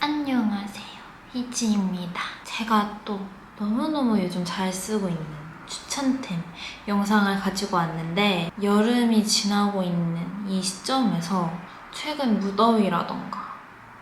안녕하세요. 희지입니다. 제가 또 너무너무 요즘 잘 쓰고 있는 추천템 영상을 가지고 왔는데 여름이 지나고 있는 이 시점에서 최근 무더위라던가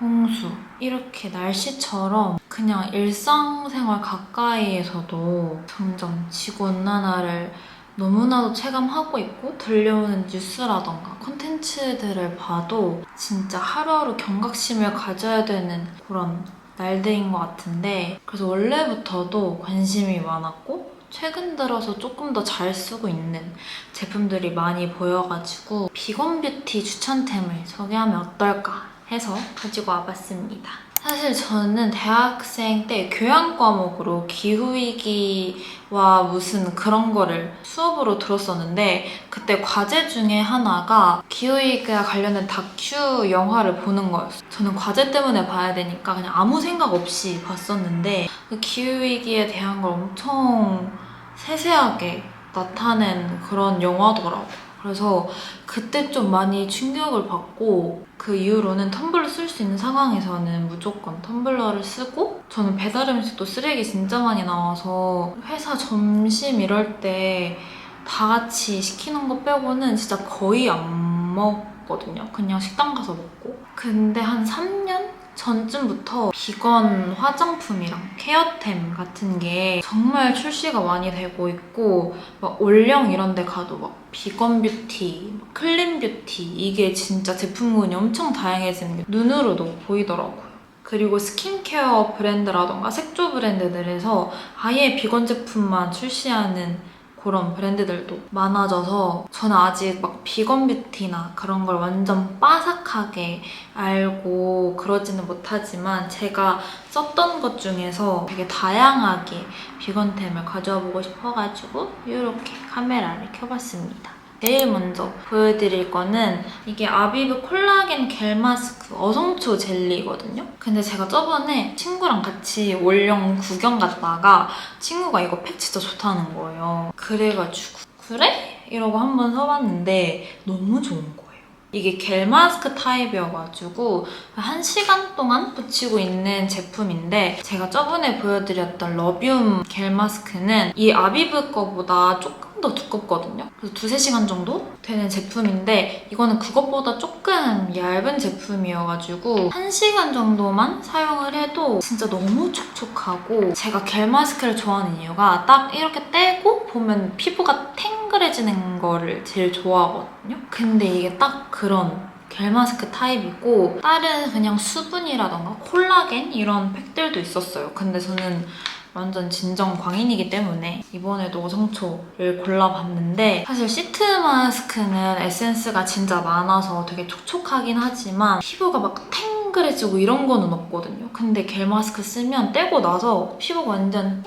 홍수 이렇게 날씨처럼 그냥 일상생활 가까이에서도 점점 지구온난화를 너무나도 체감하고 있고 들려오는 뉴스라던가 콘텐츠들을 봐도 진짜 하루하루 경각심을 가져야 되는 그런 날들인 것 같은데 그래서 원래부터도 관심이 많았고 최근 들어서 조금 더 잘 쓰고 있는 제품들이 많이 보여가지고 비건 뷰티 추천템을 소개하면 어떨까 해서 가지고 와봤습니다. 사실 저는 대학생 때 교양 과목으로 기후위기와 무슨 그런 거를 수업으로 들었었는데 그때 과제 중에 하나가 기후위기와 관련된 다큐 영화를 보는 거였어요. 저는 과제 때문에 봐야 되니까 그냥 아무 생각 없이 봤었는데 그 기후위기에 대한 걸 엄청 세세하게 나타낸 그런 영화더라고요. 그래서 그때 좀 많이 충격을 받고 그 이후로는 텀블러 쓸 수 있는 상황에서는 무조건 텀블러를 쓰고 저는 배달 음식도 쓰레기 진짜 많이 나와서 회사 점심 이럴 때 다 같이 시키는 거 빼고는 진짜 거의 안 먹거든요. 그냥 식당 가서 먹고. 근데 한 3년 전쯤부터 비건 화장품이랑 케어템 같은 게 정말 출시가 많이 되고 있고 막 올영 이런 데 가도 막 비건 뷰티, 막 클린 뷰티 이게 진짜 제품군이 엄청 다양해지는 게 눈으로도 보이더라고요. 그리고 스킨케어 브랜드라던가 색조 브랜드들에서 아예 비건 제품만 출시하는 그런 브랜드들도 많아져서 저는 아직 막 비건 뷰티나 그런 걸 완전 빠삭하게 알고 그러지는 못하지만 제가 썼던 것 중에서 되게 다양하게 비건템을 가져와 보고 싶어가지고 이렇게 카메라를 켜봤습니다. 제일 먼저 보여드릴 거는 이게 아비브 콜라겐 겔 마스크 어성초 젤리거든요. 근데 제가 저번에 친구랑 같이 올영 구경 갔다가 친구가 이거 팩 진짜 좋다는 거예요. 그래가지고 그래? 이러고 한번 써봤는데 너무 좋은 거예요. 이게 겔 마스크 타입이어가지고 한 시간 동안 붙이고 있는 제품인데 제가 저번에 보여드렸던 러비움 겔 마스크는 이 아비브 거보다 조금 더 두껍거든요. 그래서 두세 시간 정도 되는 제품인데 이거는 그것보다 조금 얇은 제품이어가지고 한 시간 정도만 사용을 해도 진짜 너무 촉촉하고 제가 겔 마스크를 좋아하는 이유가 딱 이렇게 떼고 보면 피부가 탱글해지는 거를 제일 좋아하거든요. 근데 이게 딱 그런 겔 마스크 타입이고 다른 그냥 수분이라던가 콜라겐 이런 팩들도 있었어요. 근데 저는 완전 진정 광인이기 때문에 이번에도 어성초를 골라봤는데 사실 시트 마스크는 에센스가 진짜 많아서 되게 촉촉하긴 하지만 피부가 막 탱글해지고 이런 거는 없거든요. 근데 겔 마스크 쓰면 떼고 나서 피부가 완전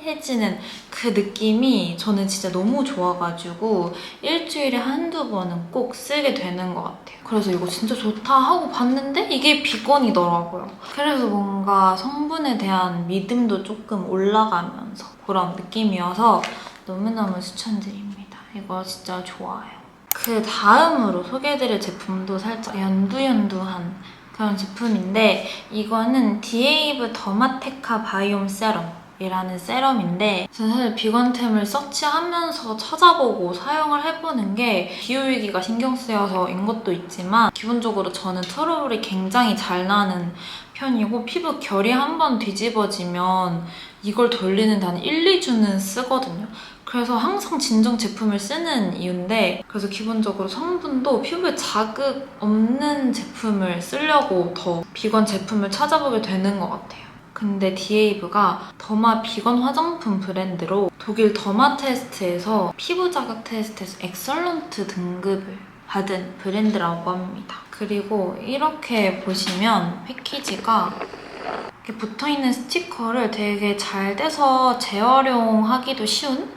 탱글해지는 그 느낌이 저는 진짜 너무 좋아가지고 일주일에 한두 번은 꼭 쓰게 되는 것 같아요. 그래서 이거 진짜 좋다 하고 봤는데 이게 비건이더라고요. 그래서 뭔가 성분에 대한 믿음도 조금 올라가면서 그런 느낌이어서 너무너무 추천드립니다. 이거 진짜 좋아요. 그 다음으로 소개해드릴 제품도 살짝 연두연두한 그런 제품인데 이거는 디에이브 더마테카 바이옴 세럼 이라는 세럼인데 저는 사실 비건템을 서치하면서 찾아보고 사용을 해보는 게 기후위기가 신경 쓰여서인 것도 있지만 기본적으로 저는 트러블이 굉장히 잘 나는 편이고 피부 결이 한 번 뒤집어지면 이걸 돌리는 단 1, 2주는 쓰거든요. 그래서 항상 진정 제품을 쓰는 이유인데 그래서 기본적으로 성분도 피부에 자극 없는 제품을 쓰려고 더 비건 제품을 찾아보게 되는 것 같아요. 근데 디에이브가 더마 비건 화장품 브랜드로 독일 더마 테스트에서 피부 자극 테스트에서 엑설런트 등급을 받은 브랜드라고 합니다. 그리고 이렇게 보시면 패키지가 붙어있는 스티커를 되게 잘 떼서 재활용하기도 쉬운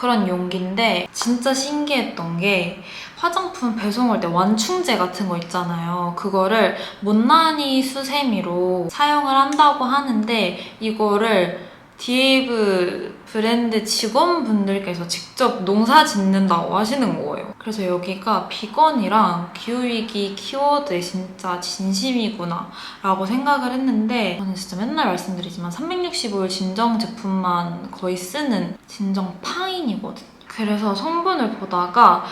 그런 용기인데 진짜 신기했던 게 화장품 배송할 때 완충제 같은 거 있잖아요. 그거를 못난이 수세미로 사용을 한다고 하는데 이거를 디에이브 브랜드 직원분들께서 직접 농사 짓는다고 하시는 거예요. 그래서 여기가 비건이랑 기후위기 키워드에 진짜 진심이구나 라고 생각을 했는데 저는 진짜 맨날 말씀드리지만 365일 진정 제품만 거의 쓰는 진정 파인이거든요. 그래서 성분을 보다가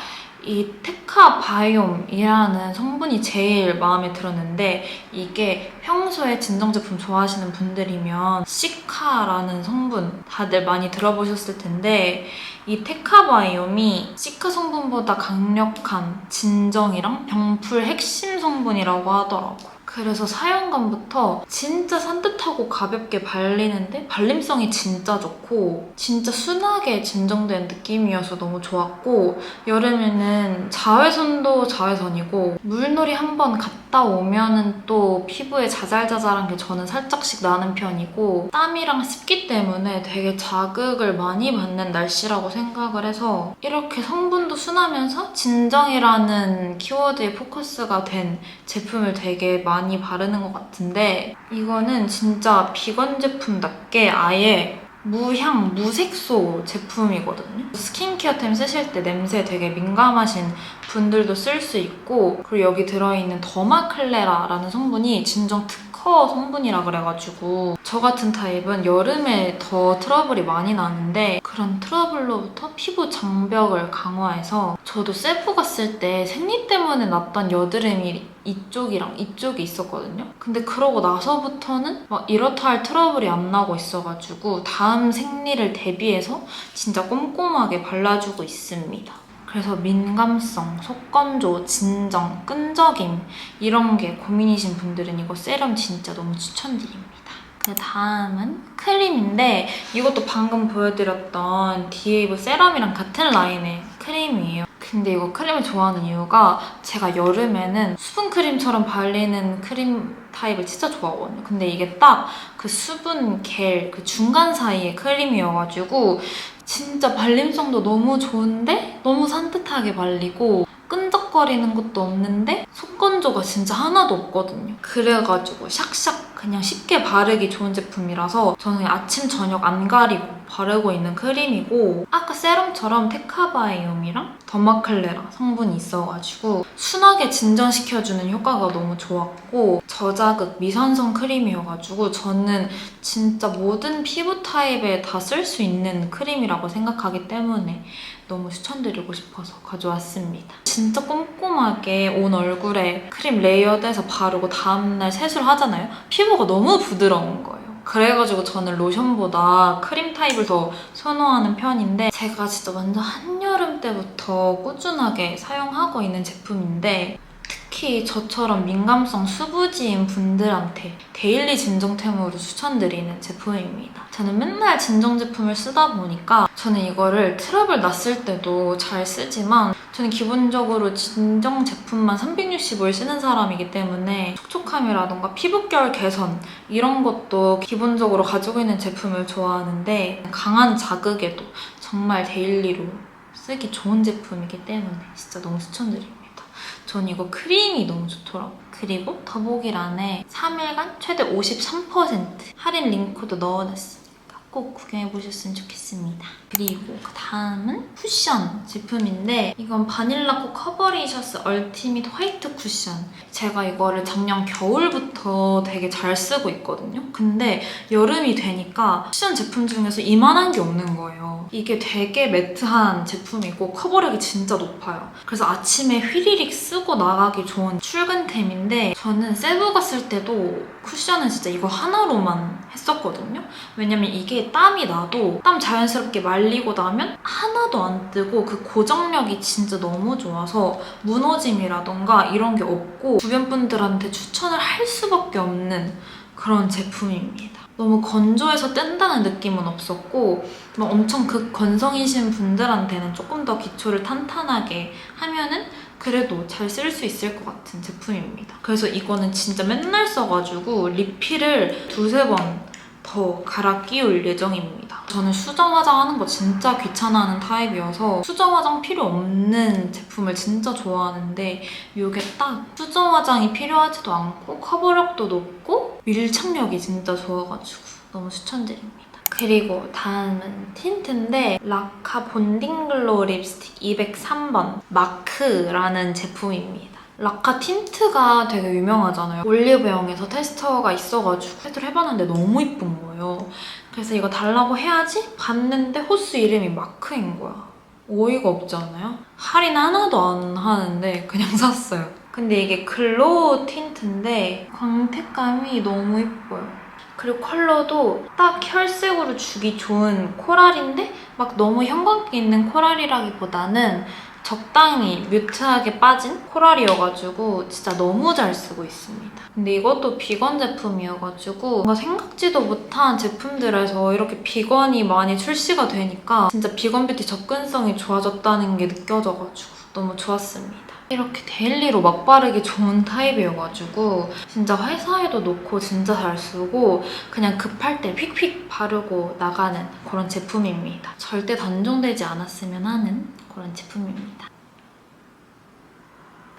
이 테카바이옴이라는 성분이 제일 마음에 들었는데 이게 평소에 진정 제품 좋아하시는 분들이면 시카라는 성분 다들 많이 들어보셨을 텐데 이 테카바이옴이 시카 성분보다 강력한 진정이랑 병풀 핵심 성분이라고 하더라고. 그래서 사용감부터 진짜 산뜻하고 가볍게 발리는데 발림성이 진짜 좋고 진짜 순하게 진정된 느낌이어서 너무 좋았고 여름에는 자외선도 자외선이고 물놀이 한번 갔다 오면은 또 피부에 자잘자잘한 게 저는 살짝씩 나는 편이고 땀이랑 습기 때문에 되게 자극을 많이 받는 날씨라고 생각을 해서 이렇게 성분도 순하면서 진정이라는 키워드에 포커스가 된 제품을 되게 많이 바르는 것 같은데 이거는 진짜 비건 제품답게 아예 무향, 무색소 제품이거든요. 스킨케어템 쓰실 때 냄새 되게 민감하신 분들도 쓸 수 있고 그리고 여기 들어있는 더마클레라라는 성분이 진정 특 허 성분이라 그래가지고 저 같은 타입은 여름에 더 트러블이 많이 나는데 그런 트러블로부터 피부 장벽을 강화해서 저도 셀프 갔을 때 생리 때문에 났던 여드름이 이쪽이랑 이쪽이 있었거든요. 근데 그러고 나서부터는 막 이렇다 할 트러블이 안 나고 있어가지고 다음 생리를 대비해서 진짜 꼼꼼하게 발라주고 있습니다. 그래서 민감성, 속건조, 진정, 끈적임 이런 게 고민이신 분들은 이거 세럼 진짜 너무 추천드립니다. 그 다음은 크림인데 이것도 방금 보여드렸던 디에이브 세럼이랑 같은 라인의 크림이에요. 근데 이거 크림을 좋아하는 이유가 제가 여름에는 수분 크림처럼 발리는 크림 타입을 진짜 좋아하거든요. 근데 이게 딱 그 수분 겔 그 중간 사이의 크림이어가지고 진짜 발림성도 너무 좋은데 너무 산뜻하게 발리고 끈적거리는 것도 없는데 속건조가 진짜 하나도 없거든요. 그래가지고 샥샥 그냥 쉽게 바르기 좋은 제품이라서 저는 아침 저녁 안 가리고 바르고 있는 크림이고 아까 세럼처럼 테카바이옴이랑 더마클레라 성분이 있어가지고 순하게 진정시켜주는 효과가 너무 좋았고 저자극 미산성 크림이어가지고 저는 진짜 모든 피부 타입에 다 쓸 수 있는 크림이라고 생각하기 때문에 너무 추천드리고 싶어서 가져왔습니다. 진짜 꼼꼼하게 온 얼굴에 크림 레이어드해서 바르고 다음날 세수를 하잖아요. 피부가 너무 부드러운 거예요. 그래가지고 저는 로션보다 크림 타입을 더 선호하는 편인데 제가 진짜 완전 한여름 때부터 꾸준하게 사용하고 있는 제품인데 특히 저처럼 민감성 수부지인 분들한테 데일리 진정템으로 추천드리는 제품입니다. 저는 맨날 진정 제품을 쓰다 보니까 저는 이거를 트러블 났을 때도 잘 쓰지만 저는 기본적으로 진정 제품만 365일 쓰는 사람이기 때문에 촉촉함이라던가 피부결 개선 이런 것도 기본적으로 가지고 있는 제품을 좋아하는데 강한 자극에도 정말 데일리로 쓰기 좋은 제품이기 때문에 진짜 너무 추천드립니다. 전 이거 크림이 너무 좋더라고요. 그리고 더보기란에 3일간 최대 53% 할인 링크도 넣어놨으니까 꼭 구경해보셨으면 좋겠습니다. 그리고 그 다음은 쿠션 제품인데 이건 바닐라코 커버리셔스 얼티밋 화이트 쿠션. 제가 이거를 작년 겨울부터 되게 잘 쓰고 있거든요. 근데 여름이 되니까 쿠션 제품 중에서 이만한 게 없는 거예요. 이게 되게 매트한 제품이고 커버력이 진짜 높아요. 그래서 아침에 휘리릭 쓰고 나가기 좋은 출근템인데 저는 세부 갔을 때도 쿠션은 진짜 이거 하나로만 했었거든요. 왜냐면 이게 땀이 나도 땀 자연스럽게 말리고 나면 하나도 안 뜨고 그 고정력이 진짜 너무 좋아서 무너짐이라던가 이런 게 없고 주변 분들한테 추천을 할 수밖에 없는 그런 제품입니다. 너무 건조해서 뜬다는 느낌은 없었고 막 엄청 극건성이신 분들한테는 조금 더 기초를 탄탄하게 하면은 그래도 잘 쓸 수 있을 것 같은 제품입니다. 그래서 이거는 진짜 맨날 써가지고 리필을 두세 번 더 갈아 끼울 예정입니다. 저는 수정 화장하는 거 진짜 귀찮아하는 타입이어서 수정 화장 필요 없는 제품을 진짜 좋아하는데 이게 딱 수정 화장이 필요하지도 않고 커버력도 높고 밀착력이 진짜 좋아가지고 너무 추천드립니다. 그리고 다음은 틴트인데 라카 본딩 글로우 립스틱 203번 마크라는 제품입니다. 라카 틴트가 되게 유명하잖아요. 올리브영에서 테스터가 있어가지고 테스트를 해봤는데 너무 이쁜 거예요. 그래서 이거 달라고 해야지 봤는데 호스 이름이 마크인 거야. 어이가 없지 않아요? 할인 하나도 안 하는데 그냥 샀어요. 근데 이게 글로우 틴트인데 광택감이 너무 예뻐요. 그리고 컬러도 딱 혈색으로 주기 좋은 코랄인데 막 너무 형광기 있는 코랄이라기보다는 적당히 뮤트하게 빠진 코랄이어가지고 진짜 너무 잘 쓰고 있습니다. 근데 이것도 비건 제품이어가지고 뭔가 생각지도 못한 제품들에서 이렇게 비건이 많이 출시가 되니까 진짜 비건 뷰티 접근성이 좋아졌다는 게 느껴져가지고 너무 좋았습니다. 이렇게 데일리로 막 바르기 좋은 타입이어가지고 진짜 회사에도 놓고 진짜 잘 쓰고 그냥 급할 때 휙휙 바르고 나가는 그런 제품입니다. 절대 단종되지 않았으면 하는 그런 제품입니다.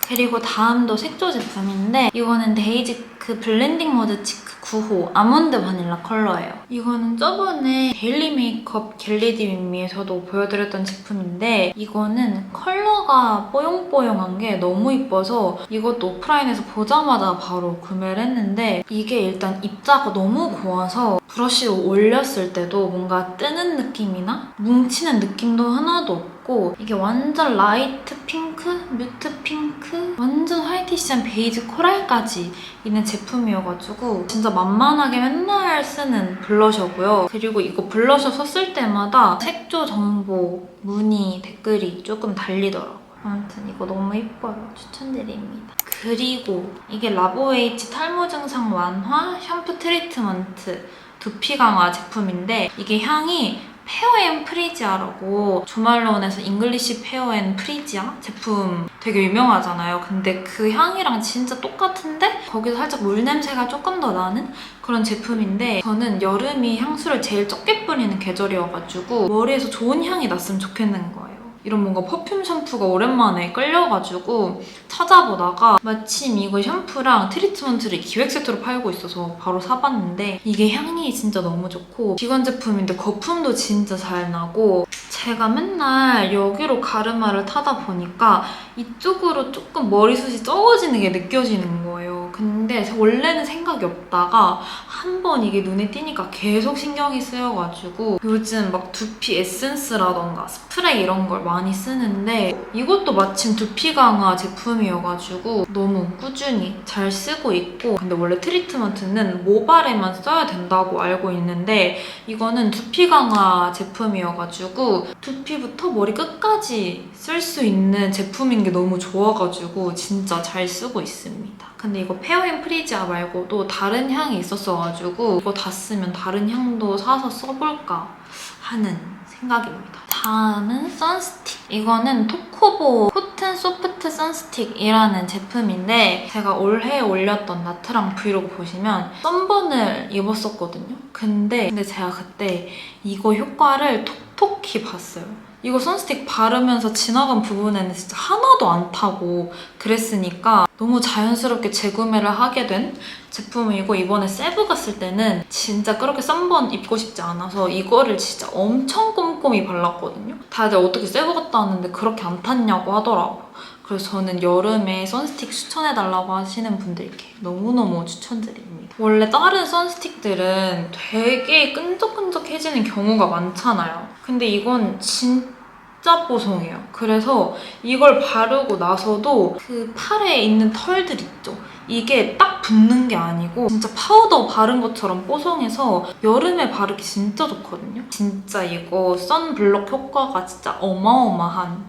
그리고 다음도 색조 제품인데 이거는 데이지크 블렌딩 모드 치크 9호 아몬드 바닐라 컬러예요. 이거는 저번에 데일리 메이크업 겟레디 윈미에서도 보여드렸던 제품인데 이거는 컬러가 뽀용뽀용한 게 너무 이뻐서 이것도 오프라인에서 보자마자 바로 구매를 했는데 이게 일단 입자가 너무 고와서 브러쉬로 올렸을 때도 뭔가 뜨는 느낌이나 뭉치는 느낌도 하나도 없고 이게 완전 라이트 핑크, 뮤트 핑크, 완전 화이티시한 베이지 코랄까지 있는 제품이어가지고 진짜 만만하게 맨날 쓰는 블러셔고요. 그리고 이거 블러셔 썼을 때마다 색조 정보, 문의, 댓글이 조금 달리더라고요. 아무튼 이거 너무 예뻐요. 추천드립니다. 그리고 이게 라보에이치 탈모 증상 완화 샴푸 트리트먼트 두피 강화 제품인데 이게 향이 페어앤 프리지아라고 조말론에서 잉글리시 페어앤 프리지아 제품 되게 유명하잖아요. 근데 그 향이랑 진짜 똑같은데 거기서 살짝 물 냄새가 조금 더 나는 그런 제품인데 저는 여름이 향수를 제일 적게 뿌리는 계절이어가지고 머리에서 좋은 향이 났으면 좋겠는 거예요. 이런 뭔가 퍼퓸 샴푸가 오랜만에 끌려가지고 찾아보다가 마침 이거 샴푸랑 트리트먼트를 기획 세트로 팔고 있어서 바로 사봤는데 이게 향이 진짜 너무 좋고 비건 제품인데 거품도 진짜 잘 나고 제가 맨날 여기로 가르마를 타다 보니까 이쪽으로 조금 머리숱이 적어지는 게 느껴지는 거예요. 근데 원래는 생각이 없다가 한 번 이게 눈에 띄니까 계속 신경이 쓰여가지고 요즘 막 두피 에센스라던가 스프레이 이런 걸 많이 쓰는데 이것도 마침 두피 강화 제품이어가지고 너무 꾸준히 잘 쓰고 있고 근데 원래 트리트먼트는 모발에만 써야 된다고 알고 있는데 이거는 두피 강화 제품이어가지고 두피부터 머리 끝까지 쓸 수 있는 제품인 게 너무 좋아가지고 진짜 잘 쓰고 있습니다. 근데 이거 페어앤 프리지아 말고도 다른 향이 있었어가지고 이거 다 쓰면 다른 향도 사서 써볼까 하는 생각입니다. 다음은 선스틱. 이거는 토코보 코튼 소프트 선스틱이라는 제품인데 제가 올해 올렸던 나트랑 브이로그 보시면 썬번을 입었었거든요. 근데 근데 제가 그때 이거 효과를 톡톡히 봤어요. 이거 선스틱 바르면서 지나간 부분에는 진짜 하나도 안 타고 그랬으니까 너무 자연스럽게 재구매를 하게 된 제품이고 이번에 세부 갔을 때는 진짜 그렇게 썬번 입고 싶지 않아서 이거를 진짜 엄청 꼼꼼히 발랐거든요. 다들 어떻게 세부 갔다 왔는데 그렇게 안 탔냐고 하더라고요. 그래서 저는 여름에 선스틱 추천해달라고 하시는 분들께 너무너무 추천드립니다. 원래 다른 선스틱들은 되게 끈적끈적해지는 경우가 많잖아요. 근데 이건 진짜 뽀송해요. 그래서 이걸 바르고 나서도 그 팔에 있는 털들 있죠? 이게 딱 붙는 게 아니고 진짜 파우더 바른 것처럼 뽀송해서 여름에 바르기 진짜 좋거든요. 진짜 이거 선블록 효과가 진짜 어마어마한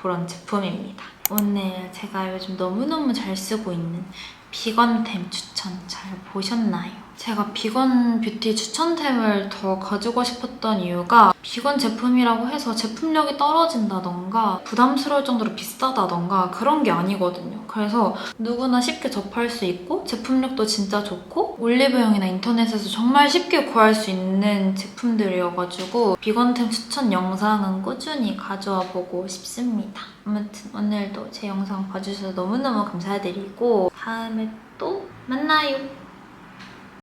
그런 제품입니다. 오늘 제가 요즘 너무너무 잘 쓰고 있는 비건템 추천 잘 보셨나요? 제가 비건 뷰티 추천템을 더 가지고 싶었던 이유가 비건 제품이라고 해서 제품력이 떨어진다던가 부담스러울 정도로 비싸다던가 그런 게 아니거든요. 그래서 누구나 쉽게 접할 수 있고 제품력도 진짜 좋고 올리브영이나 인터넷에서 정말 쉽게 구할 수 있는 제품들이어가지고 비건템 추천 영상은 꾸준히 가져와 보고 싶습니다. 아무튼 오늘도 제 영상 봐주셔서 너무너무 감사드리고 다음에 또 만나요.